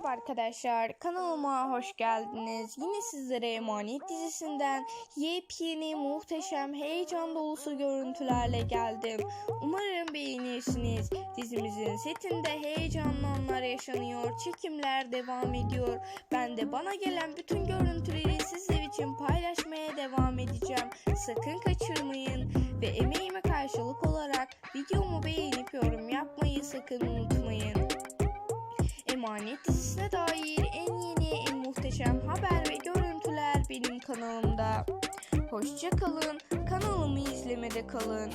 Merhaba arkadaşlar, kanalıma hoş geldiniz. Yine sizlere Emanet dizisinden yepyeni, muhteşem, heyecan dolusu görüntülerle geldim. Umarım beğenirsiniz. Dizimizin setinde heyecanlı anlar yaşanıyor, çekimler devam ediyor. Ben de bana gelen bütün görüntüleri sizler için paylaşmaya devam edeceğim. Sakın kaçırmayın ve emeğime karşılık olarak videomu beğenip yorum yapmayı sakın unutmayın. Emanet dizisine dair en yeni, en muhteşem haber ve görüntüler benim kanalımda. Hoşça kalın, kanalımı izlemede kalın.